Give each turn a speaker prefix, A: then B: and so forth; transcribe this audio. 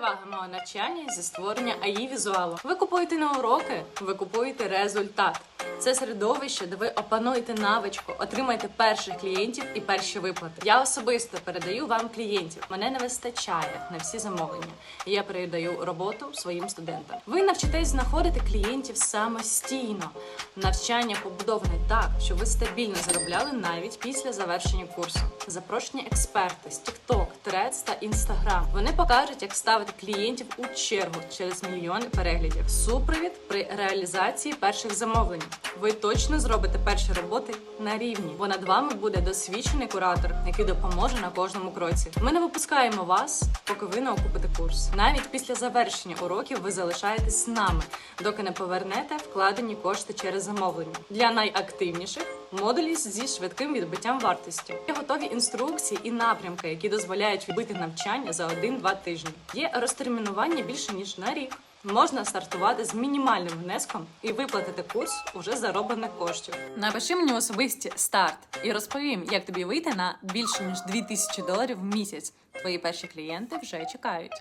A: Перевага мого навчання зі створення АІ візуалу. Ви купуєте не уроки, ви купуєте результат. Це середовище, де ви опануєте навичку, отримаєте перших клієнтів і перші виплати. Я особисто передаю вам клієнтів. Мене не вистачає на всі замовлення. Я передаю роботу своїм студентам. Ви навчитесь знаходити клієнтів самостійно. Навчання побудоване так, щоб ви стабільно заробляли навіть після завершення курсу. Запрошені експерти з TikTok, Threads та Instagram. Вони покажуть, як ставити клієнтів у чергу через мільйони переглядів. Супровід при реалізації перших замовлень. Ви точно зробите перші роботи на рівні, бо над вами буде досвідчений куратор, який допоможе на кожному кроці. Ми не випускаємо вас, поки ви не окупите курс. Навіть після завершення уроків ви залишаєтесь з нами, доки не повернете вкладені кошти через замовлення. Для найактивніших модулі зі швидким відбиттям вартості. Є готові інструкції і напрямки, які дозволяють відбити навчання за 1-2 тижні. Є розтермінування більше ніж на рік. Можна стартувати з мінімальним внеском і виплатити курс уже зароблених коштів. Напиши мені особисті старт і розповім, як тобі вийти на більше ніж 2000 доларів в місяць. Твої перші клієнти вже чекають.